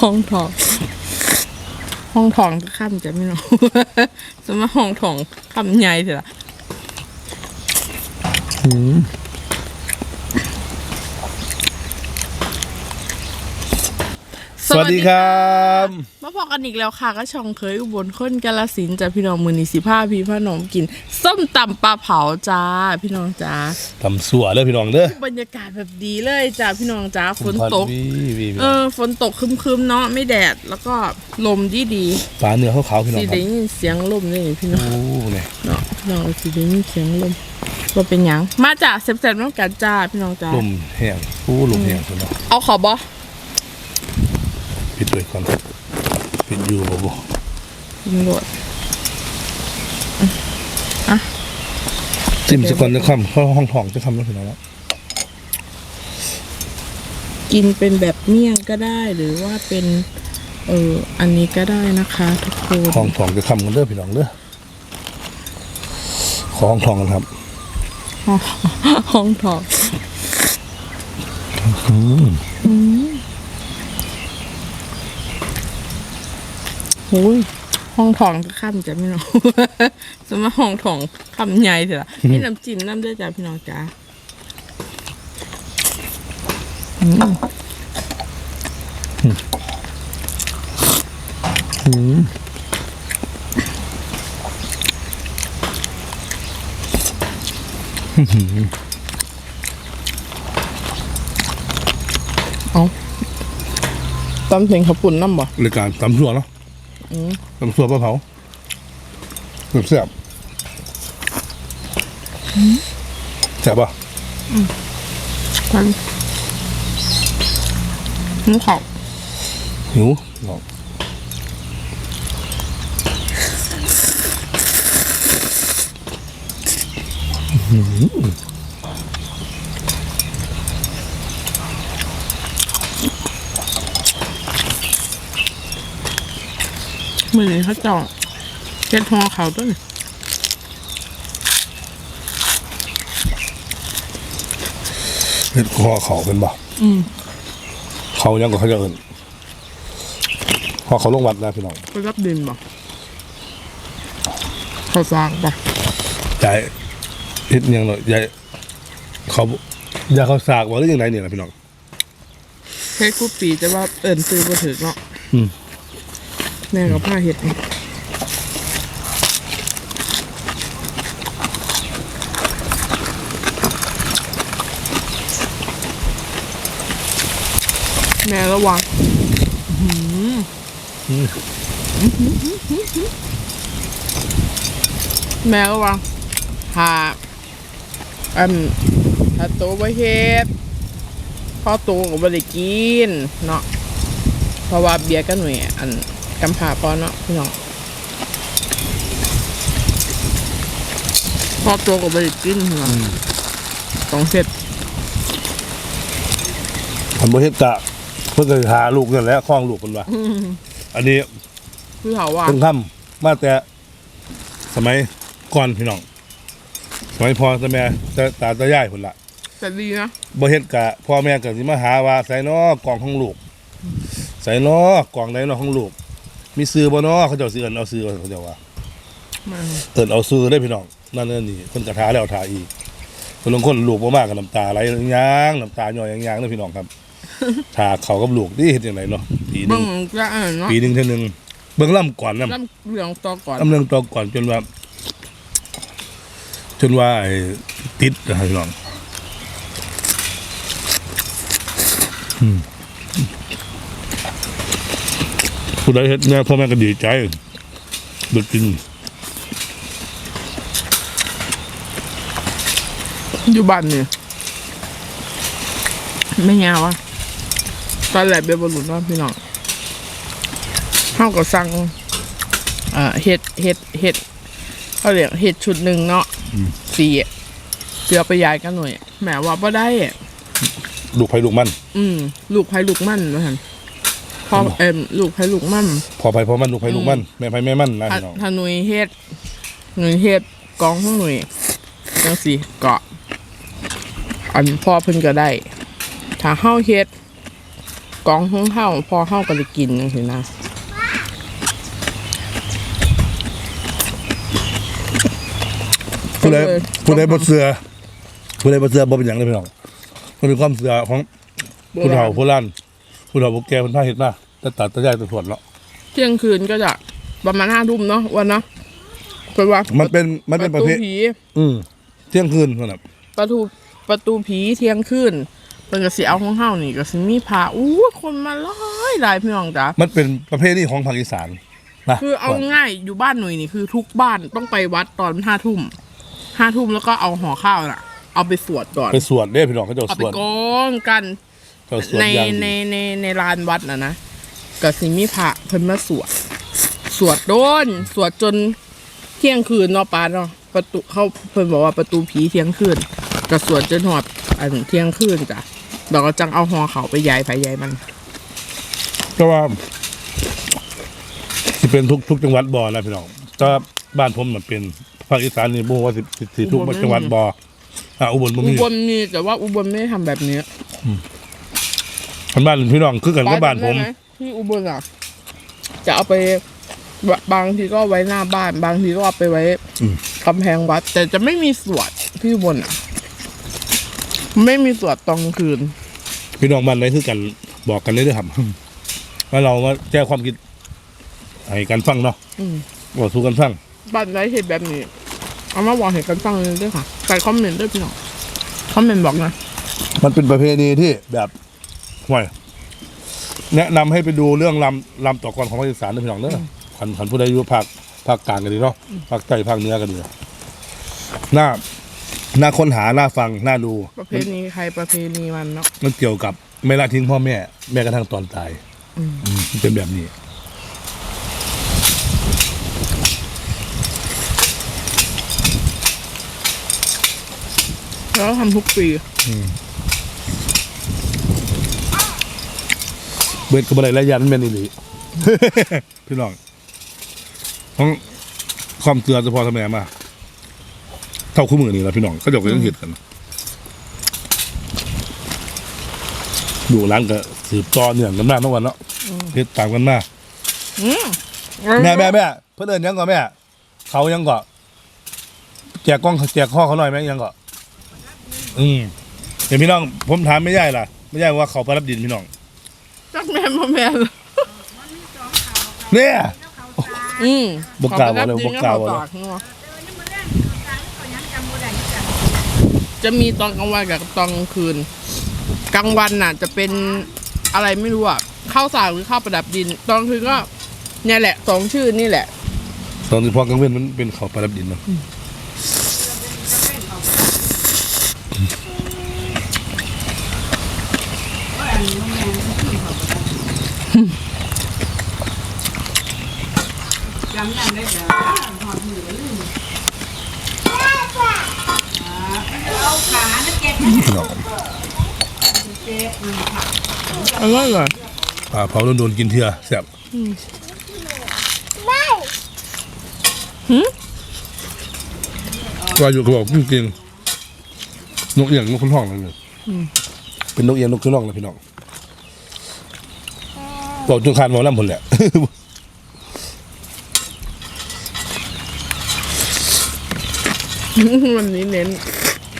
ห้องทอง ห้องทองก็ข้ามจะไม่รู้จะมาห้องทองคำใหญ่เถอะ วัสดีครับมาพอกันอีกแล้วค่ะก็ช่องเคยอุบลคนกาลสินธุ์จ้ะพี่น้องมือนีสิผ้าพี่พ่อน้องกิน ส้มตำปลาเผาจ้าพี่น้องจ้าทำสัวเด้อพี่น้องเด้อบรรยากาศแบบดีเลยจ้าพี่น้องจ้าฝนตกวีวีวีเออฝนตกครึมๆเนาะไม่แดดแล้วก็ลมดีดีฟ้าเนื้อขาวๆพี่ๆน้องสีครัได้บยินเสียงลมนี่พี่น้องโอ้เนี่ยเนาะพี่น้องสีได้ยินเสียงลมว่าเป็นหยังมาจากเซ็บๆน้องกันจ้าพี่น้องจ้าลมแห้งโอ้ลมแห้งพี่น้องเอาขอบอ ปิดด้วยก่อนปิดอยู่บ่บ่ยิงโดดจิ้มสักก่อนจะคำเข้าห้องทองจะคำแล้วพี่น้องแล้วกินเป็นแบบเมี่ยงก็ได้หรือว่าเป็นเอออันนี้ก็ได้นะคะทุกคนห้องทองจะคำกันเด้อพี่น้องเด้อขอห้องทองกันครับห้องทอง โอ้ยห้องทองจะข้ามจะไม่รู้จะมาห้องทองคำใหญ่เถอะพี่น้ำจิ้มน้ำด้วยจ้าพี่น้องจ้าอืมเอาตำเสียงขับปุ่นน้ำบ่รายการตำสัวเนาะ ตำสัวปลาเผาแซ่บๆแซ่บป่ะพันนี่เขาหิวน้องมื อนี้เขาเจาะเช็ดหัวเขาต้นเฮ็ดคอเขาเป็นบ่อืมเขายังก็เขาจะเอินพอเขาลงวัดนะพี่น้องไปรับดินบ่เขาสร้างบ่ยายเฮ็ดหยังเนาะยายเขายายเขาสากว่าหรือยังไงเนี่ยนะพี่น้องเฮ็ดกูปีจะว่าเอิญซื้อบ่ถึกเนาะอืม แม่กับผ้าเฮ็ดแม่ระวังแม่ก็ว่าหาอันถ้าโตบ่เฮ็ดพอโตก็บ่ได้กินเนาะเพราะว่าเบียร์กันหน่วยอัน กำพร้าพอเนาะพี่น้องพอโตก็บ่ได้กินเนาะต้องเสร็จทำบ่เฮ็ดกะเพิ่นก็หาลูกนั่นแหละคล้องลูกเพิ่นว่าอันนี้คือเขาว่าเพิ่งทำมาแต่ สมัยก่อนพี่น้องสมัยพ่อแต่แม่แต่ตาตายายพุ่นล่ะแต่ดีนะบ่เฮ็ดกะพ่อแม่ก็สิมาหาว่าใส่น้อกล่องของลูกใส่น้อกล่องไหนน้อของลูก มีซื้อบ่น้อเขาเจ้าสิเอิ้นเอาซื้อเขาเจ้าว่าแม่เอิ้นเอาซื้อได้พี่น้องนั่นนั่นนี่เพิ่นกระทาแล้วทาอีกคนลางคนลูกบ่มากกับน้ำตาไหลยางน้ำตาย่อยยางๆเด้อพี่น้องครับถ้าเขากับลูกนี่เฮ็ดจังไดเนาะปีหนึเบิ่งงจะอ่านเนาะปีหนึงเท่านึงเบิ่งล่ำก่อนนำน้ำเหลืองต่อก่อนลำเรื่องตัวก่อนจนว่า จนว่าไอ้ติดนะครับพี่น้อง อืม ผู้ใดเฮ็ดเนี่ยพ่อแม่ก็ดีใจเด็กกิน อยู่บ้านเนี่ยไม่ยาวอะตอนแรกเบบอลลูนเนาะพี่น้องเขาก็สั่งอ่าเห็ดเห็ดเห็ดเขาเรียกเห็ดชุดหนึ่งเนาะสี่เกลือไปยายกันหน่อยแหมว่าบ่ได้อะลูกไผ่ลูกมัน อืม ลูกไผ่ลูกมั่นนะฮะ พอเอ็มลูกไผ่ลูกมั่นพอไผ่พอมันลูกไผ่ลูกมันแม่ไผ่แม่มันนะถ้าพี่น้องถ้าหนุยเฮ็ดหนุยเฮ็ดกองของหนุยจังสิเกาะอันพ่อเพิ่นก็ได้ ถ้าเฮาเฮ็ดกองห้องเฮาพอเฮาก็ได้กินจังซี่นะผู้ใดผู้ใดบ่เสือผู้ใดบ่เสือบ่เป็นหยังเลยพี่น้องมันเป็นความเสือของผู้เฒ่าผู้ล้าน ผู้เฒ่าผู้แก่เพิ่นพาเฮ็ดมาแต่ตัดแตะยายแตะถวดเนาะเที่ยงคืนก็จะประมาณห้าทุ่มเนาะวันเนาะเป็นว่ามันเป็นมันเป็นประเภทผีอืมเที่ยงคืนนั่นน่ะประตูประตูผีเที่ยงคืนเป็นกระสีเอาของเฮานี่ก็สิมีพาอู้คนมาหลายหลายพี่น้องจ้ะมันเป็นประเภทนี้ของภาคอีสานนะคือเอาง่ายอยู่บ้านหนุ่ยนี่คือทุกบ้านต้องไปวัดตอนห้าทุ่มห้าทุ่มแล้วก็เอาห่อข้าวน่ะ เอาไปสวดก่อนไปสวดเด้พี่น้องเขาเจะเอาสไปวดกองกัน เขาสวดในอย่างในดีในในลานวัดนะนะก็สิมีพระเพิ่นมาสวด สวดโดน สวดจนเที่ยงคืนเนาะปานเนาะประตูเขาเพิ่นบอกว่าประตูผีเที่ยงคืนก็สวดจนหอดอันเที่ยงคืนจ้ะเราก็จังเอาหอเขาไปยายไผยายมันเพราะว่าสิเป็นทุกทุกจังหวัดบ่นะพี่น้องแต่บ้านผมมันเป็นภาคอีสานนี่บ่ว่าสิสิสิทุกจังหวัดบ่อ่าอุบลบ่อุมีบลมีแต่ว่าอุบลไม่ได้ทำแบบนี้ คันบ้านพี่น้องคือกันกับบ้านผม ได้ไหที่อุบลอะจะเอาไปบางทีก็ไว้หน้าบ้าน บางทีก็เอาไปไว้อืม กำแพงวัด แต่จะไม่มีสวดที่อุบลอะ ไม่มีสวดตอนกลางคืน พี่น้องบ้านไหนคือกันบอกกันเลยเด้อครับว่าเรามาแจ้งความคิดให้กันฟังเนาะอืม บอกสู่กันฟังบ้านไหนเห็นแบบนี้ เอามาบอกเห็นกันฟังเลยด้วยค่ะใส่คอมเมนต์ด้วยพี่น้องคอมเมนต์บอกนะมันเป็นประเพณีที่แบบ ห่วยแนะนำให้ไปดูเรื่องลำลำต่อกรของภาคอีสานนะพี่น้องเนอะขันขันผู้ใดอยู่ภาคภาคกลางกันดีเนาะภาคใต้ภาคเหนือกันดีน่าน่าค้นหาน่าฟังน่าดู ประเพณีใครประเพณีมันเนาะ มันเกี่ยวกับไม่ละทิ้งพ่อแม่ แม้กระทั่งตอนตายอืม อืมมันเป็นแบบนี้แล้วทำทุกปี บิดกับอะไรและยันเป็นอีหลี พี่น้องของความเตือนเฉพาะทำไมมาเท่าคู่มือนี่แหละพี่น้องเขาเจะก็ยังเห็นกัน ดูร้านก็สืบต่อเนื่องกันมาทั้งวันเนาะเฮ็ดตามกันมาอืมแม่แม่แม่เพื่อนเอินยังก่อนแม่เขายังก่อนแจกกล้องแจกข้อเขาหน่อยไหมยังก่อนอืมเดี๋ยวพี่น้องผมถามไม่ใช่ล่ะ ไม่ใช่ว่าเขาไปรับดินพี่น้อง จักแม่นบ่แม่นเนี่ยอืมบ่กล้าบอกเลยบ่กล้าบอกเลยขไปรับจะมีตอนกลางวันกับตอนกลางคืน กลางวันน่ะ จะเป็นอะไรไม่รู้อะข้าวสารหรือข้าวประดับดิน ตอนกลางคืนก็ เนี่ยแหละสองชื่อนี่แหละ ตอนที่พอกลางเว้นมันเป็นเขาไปรับดินเนาะ จำนั่นได้เด้อหอดมือลืมเอาขานะเก็บพี่น้องเก็บอร่อยเลยปลาเผาโดนๆกินเถื่อแซ่บว่าอยู่ก็บอกจริงๆนกเอียงนกขุนห้องนั่นเลยเป็นนกเอียงนกขุนห้องนะพี่น้อง บอกจนคานหมอลำผลแหละวันนี้เน้น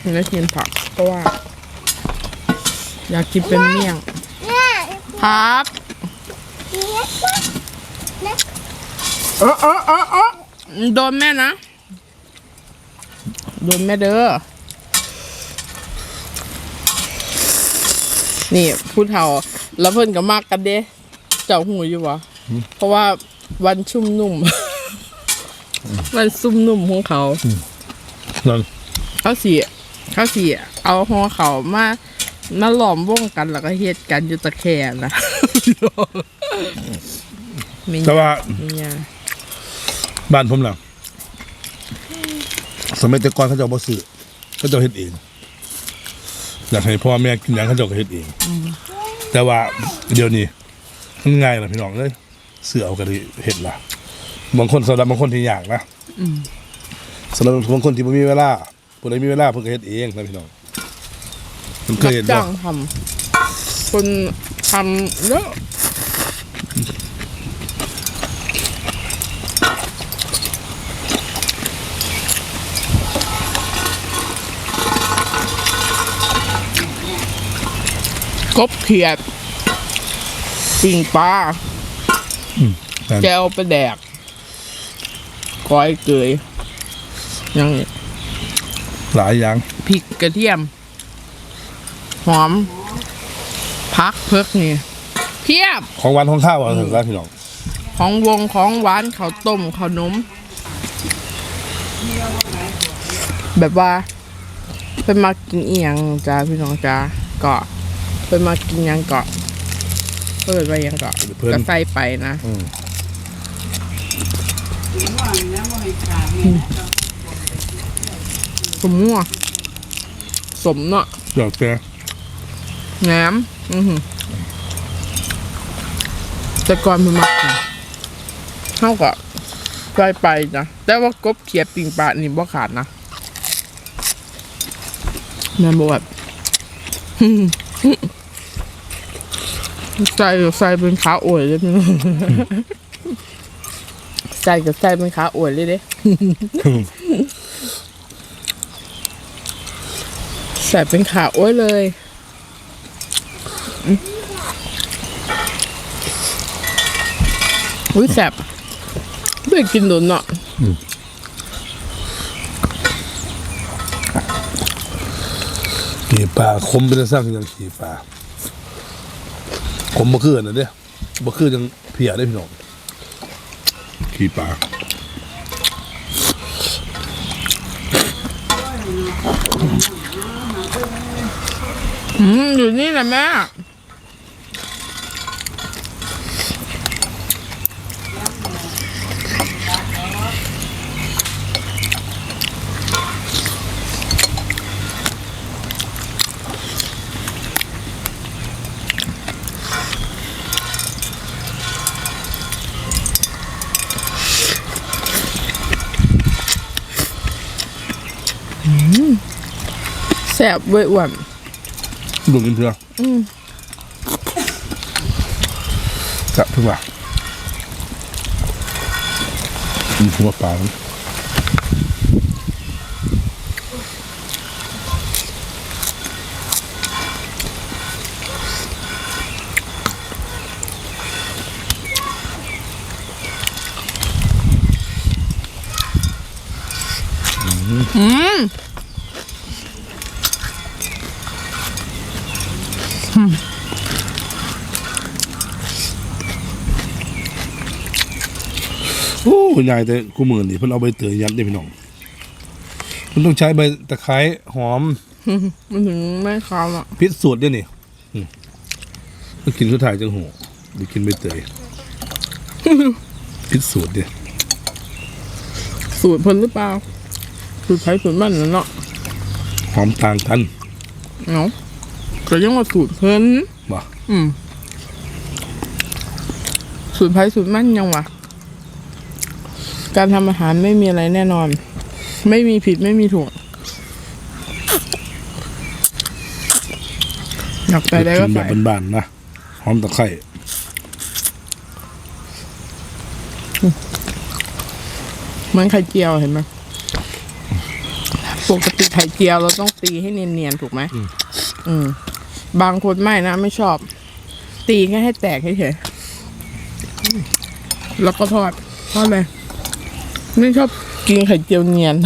เน้นกินผักเพราะว่า อยากกินเป็นเมี่ยงครับเออเออเออเออโดนแม่นะ โดนแม่เด้อ นี่พูดเท่าแล้วเพิ่นก็มากกันเด้ เจ้าหูอยู่วะเพราะว่าวันชุ่มนุ่ม วันซุ่มนุ่มของเขานั่นเขาสีเขาสีเอาหัวเขามามาหลอมวงกันแล้วก็เฮ็ดกันอยู่ตะแคงนะมีแต่ว่ามียาบ้านผมน่ะสมัยแต่ก่อนเขาเจะบ่ซื้อเขาเจะเฮ็ดเองอยากให้พ่อแม่กินหยังเขาเจะก็เฮ็ดเองแต่ว่าเดี๋ยวนี้มัน ง่ายนะพี่น้องเลยเสือเอากระดิเฮ็ดล่ะบางคนสำหรับบางคนที่อยากนะสำหรับบางคนที่ไม่มีเวลาผู้ใดมีเวลาเพิ่นก็เฮ็ดเองนะพี่น้องมันเคยเห็นบ่จ้างทำคนททำเยอะกบเขียด ปิ่งปลาแม่นแจวไปแดกก้อยเกยยังหลายอย่างพริกกระเทียม หอม พักเพิกนี่เพียบ ของหวันของข้าวอะถึงแล้วพี่น้องของวงของหวานข้าวต้มข้าวนม แบบว่าเป็นมากินเอียงจ้าพี่น้องจ้าก็เป็นมากินหยังเกาะ เปิดไปยังเกาะเพิ่น ก็ใส่ไปนะ อืมถึงว่าแล้วว่าให้ขาดเนี่ยนะสมมั่วสมเนาะดอกแกแหนมอือหือแต่ก่อนมันมักกินเท่ากับใส่ไปนะแต่ว่ากบเขียดปิงปลานี่บ่ขาดนะแม่บอกแบบ ใส่ใส่เป็นขาอวยเลยพี่น้องใส่กับใส่เป็นขาอวยเลยเด้ใส่เป็นขาอวยเลยอุ้ยแสบไม่กินโดนเนาะขี่ปลาคมเป็นสร้างยังขี่ปลา คมบ่คืออันนะเด้บ่คือจังเพียได้พี่น้องขี่ปลาอืมอยู่นี่แหละแม่ บเว้ยอ้วนดูกินเพื่ออืมจะเพิ่งว่าอืมหัวปลามัน อืม โอ้ยายแต่กูมือนี่เพิ่นเอาใบเตยยัดได้พี่น้องมันต้องใช้ใบตะไคร้หอม มันถึงไม่คาวอะพิษสูตรด้วยนี่อืมต้องกินสุดท้ายจังหูหรือกินใบเตยพิษสูตรเนี่ยสูตรเพิ่นหรือเปล่าสูตรไทยสูตรมันนั่นเนาะหอมต่างกันเนาะก็ยังว่าสูตรเพิ่นว่ะอืมสูตรไทยสูตรมันยังวะ การทำอาหารไม่มีอะไรแน่นอน ไม่มีผิดไม่มีถูกอยากใส่ได้ก็กินแบใส่บบ้านๆนะหอมตะไคร้เหมือนไข่เจียวเห็นไหมปกติไข่เจียวเราต้องตีให้เนียนๆถูกไหมอืม บางคนไม่นะไม่ชอบ ตีแค่ให้แตกเฉยๆแล้วก็ทอดทอดเลย ไม่ชอบกินไข่เจียวเนียน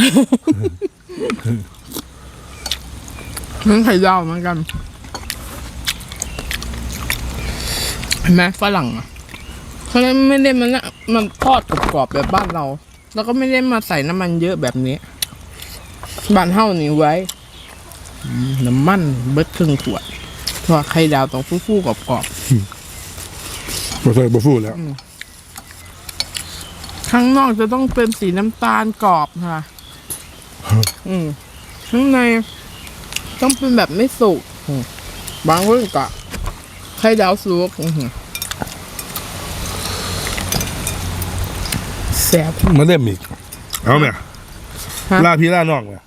เหมือนไข่ดาวเหมือนกันเห็นไหมฝรั่งอะเขาไม่ได้มันะมันทอดกรอบแบบบ้านเรา แล้วก็ไม่ได้มาใส่น้ำมันเยอะแบบนี้ บ้านเฮานี่ไว้ น้ำมันเบิดครึ่งขวดทอดไข่ดาวต้องฟูๆกรอบบ่ใส่บ่ฟูแล้ว ข้างนอกจะต้องเป็นสีน้ำตาลกรอบค่ะ อืมข้างในต้องเป็นแบบไม่สุกอืมบางคนก็ไข่ดาวสุกอื้อหือแซ่บมาเล่มอีกเอาแม่ฮะล่าพี่ล่าน้องแม่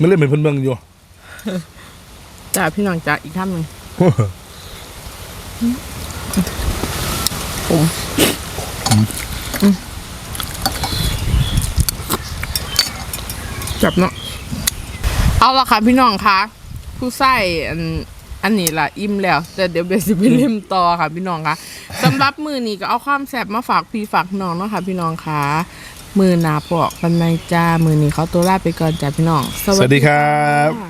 มาเล่มเป็นเพิ่นเบิ่งอยู่จ้าพี่น้องจ้าอีกท่านหนึ่งผม จับเนาะเอาละค่ะพี่น้องคะผู้ใส่อันอันนี้ล่ะอิ่มแล้ว แต่เดี๋ยวเบสิไปเล่มต่อค่ะ พี่น้องคะสำหรับมือนี้ก็เอาความแซ่บมาฝากพี่ฝากน้องเนาะค่ะ พี่น้องคะมือหนาปอกกันในจ้ามือนี้เขาตัวลาไปก่อนจ้าพี่น้อง สวัสดีครับค่ะ